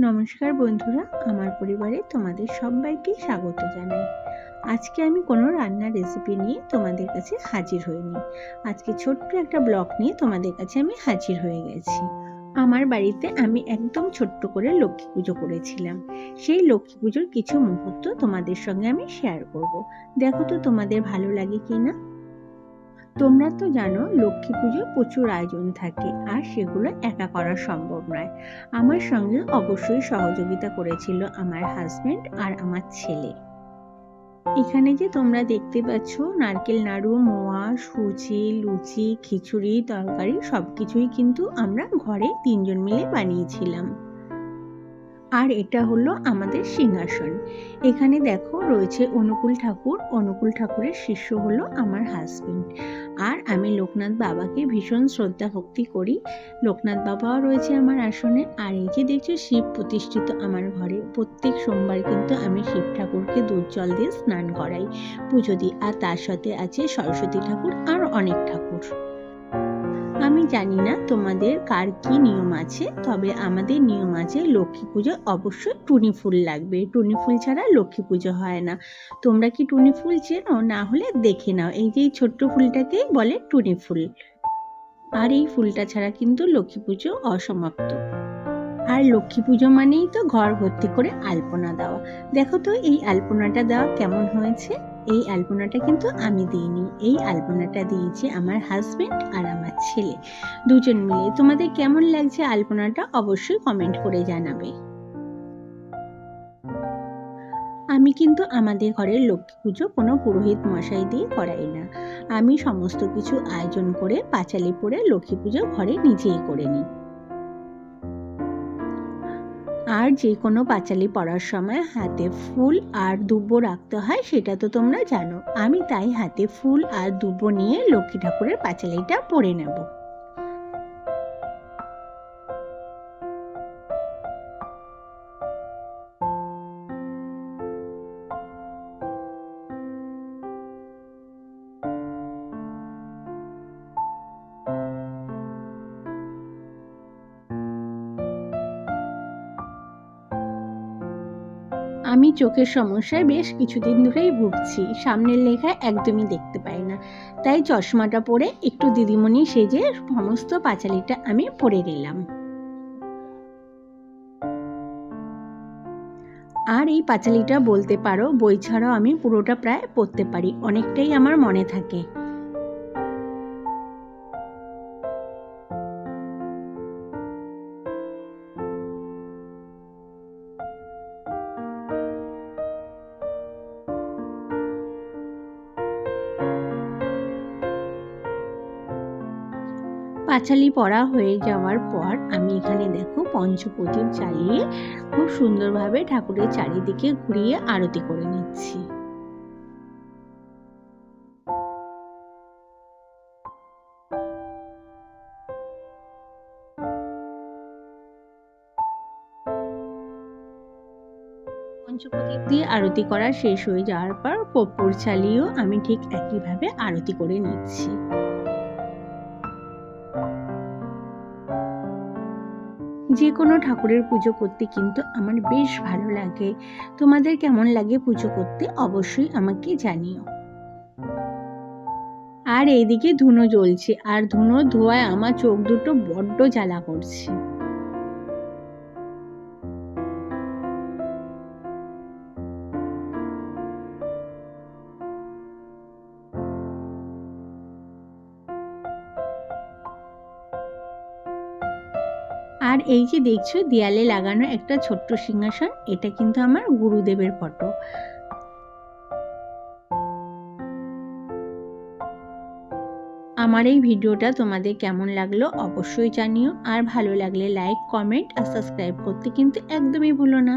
নমস্কার বন্ধুরা, আমার পরিবারে তোমাদের সবাইকে স্বাগত জানাই। আজকে আমি কোনো রান্নার রেসিপি নিয়ে তোমাদের কাছে হাজির হইনি। আজকে ছোট্ট একটা ব্লগ নিয়ে তোমাদের কাছে আমি হাজির হয়ে গেছি। আমার বাড়িতে আমি একদম ছোট্ট করে লক্ষ্মী পুজো করেছিলাম। সেই লক্ষ্মী পুজোর কিছু মুহূর্ত তোমাদের সঙ্গে আমি শেয়ার করব। দেখো তো তোমাদের ভালো লাগে কি না তোমরা তো জানো লক্ষ্মী পুজো প্রচুর আয়োজন থাকে, আর সেগুলো একা করা সম্ভব নয়। আমার সঙ্গে অবশ্যই সহযোগিতা করেছিল আমার হাজব্যান্ড আর আমার ছেলে। এখানে যে তোমরা দেখতে পাচ্ছ, নারকেল নাড়ু, মোয়া সুচি লুচি, খিচুড়ি, তরকারি সব কিছুই কিন্তু আমরা ঘরে তিনজন মিলে বানিয়েছিলাম। আর এটা হলো আমাদের সিংহাসন। এখানে দেখো রয়েছে অনুকূল ঠাকুর, অনুকূল ঠাকুরের শিষ্য হলো আমার হাজবেন্ড আর আমি লোকনাথ বাবাকে ভীষণ শ্রদ্ধা ভক্তি করি। লোকনাথ বাবাও রয়েছে আমার আসনে। আর এই যে দেখছ শিব প্রতিষ্ঠিত আমার ঘরে, প্রত্যেক সোমবার কিন্তু আমি শিব ঠাকুরকে দুধ জল দিয়ে স্নান করাই। পুজো দিই। আর তার সাথে আছে সরস্বতী ঠাকুর আর অনেক ঠাকুর। জানি না তোমাদের কার কি নিয়ম আছে, তবে আমাদের নিয়ম আছে লক্ষ্মী পুজো অবশ্যই টুনি ফুল লাগবে। টুনি ফুল ছাড়া লক্ষ্মী পুজো হয় না। তোমরা কি টুনি ফুল চেনো? না হলে দেখে নাও। এই যে ছোট্ট ফুলটাকেই বলে টুনি ফুল। আর এই ফুলটা ছাড়া কিন্তু লক্ষ্মী পুজো অসমাপ্ত। আর লক্ষ্মী পুজো মানেই তো ঘর ভর্তি করে আলপনা দেওয়া। দেখো তো এই আলপনাটা দেওয়া কেমন হয়েছে? এই আলপনাটা কিন্তু আমি দিইনি। এই আলপনাটা দিয়েছি আমার হাজবেন্ড আর আমার ছেলে। দুজন মিলে। তোমাদের কেমন লাগছে আলপনাটা অবশ্যই কমেন্ট করে জানাবে। আমি কিন্তু আমাদের ঘরের লক্ষ্মী পুজো কোনো পুরোহিত মশাই দিয়ে করাই না। আমি সমস্ত কিছু আয়োজন করে পাঁচালি পরে লক্ষ্মী পুজো ঘরে নিজেই করে নিই। আর যে কোনো পাঁচালি পড়ার সময় হাতে ফুল আর দুব্বো রাখতে হয়, সেটা তো তোমরা জানো। আমি তাই হাতে ফুল আর দুব্বো নিয়ে লক্ষ্মী ঠাকুরের পাঁচালিটা পরে নেব। আমি চোখের সমস্যায় বেশ কিছুদিন ধরেই ভুগছি। সামনের লেখা একদমই দেখতে পাই না। তাই চশমাটা পরে একটু দিদিমণি সেজে সমস্ত পাঁচালিটা আমি পরে নিলাম। আর এই পাঁচালিটা বলতে পারো, বই ছাড়াও আমি পুরোটা প্রায় পড়তে পারি। অনেকটাই আমার মনে থাকে। পাঁচালি পড়া হয়ে যাওয়ার পর আমি এখানে দেখো পঞ্চপ্রদীপ জ্বালিয়ে খুব সুন্দরভাবে ঠাকুরের চারিদিকে ঘুরিয়ে আরতি করে নিচ্ছি। পঞ্চপ্রদীপ দিয়ে আরতি করা শেষ হয়ে যাওয়ার পর কর্পূর চালিয়েও আমি ঠিক একইভাবে আরতি করে নিচ্ছি। যে কোনো ঠাকুরের পুজো করতে কিন্তু আমার বেশ ভালো লাগে। তোমাদের কেমন লাগে পুজো করতে অবশ্যই আমাকে জানিও। আর এইদিকে ধুনো জ্বলছে, আর ধুনো ধোয়ায় আমার চোখ দুটো বড্ড জ্বালা করছে। আর এই যে দেখছ, দেয়ালে লাগানো একটা ছোট্ট সিংহাসন, এটা কিন্তু আমার গুরুদেবের ফটো। আমার এই ভিডিওটা তোমাদের কেমন লাগল অবশ্যই জানিও, আর ভালো লাগলে লাইক কমেন্ট আর সাবস্ক্রাইব করতে কিন্তু একদমই ভুলো না।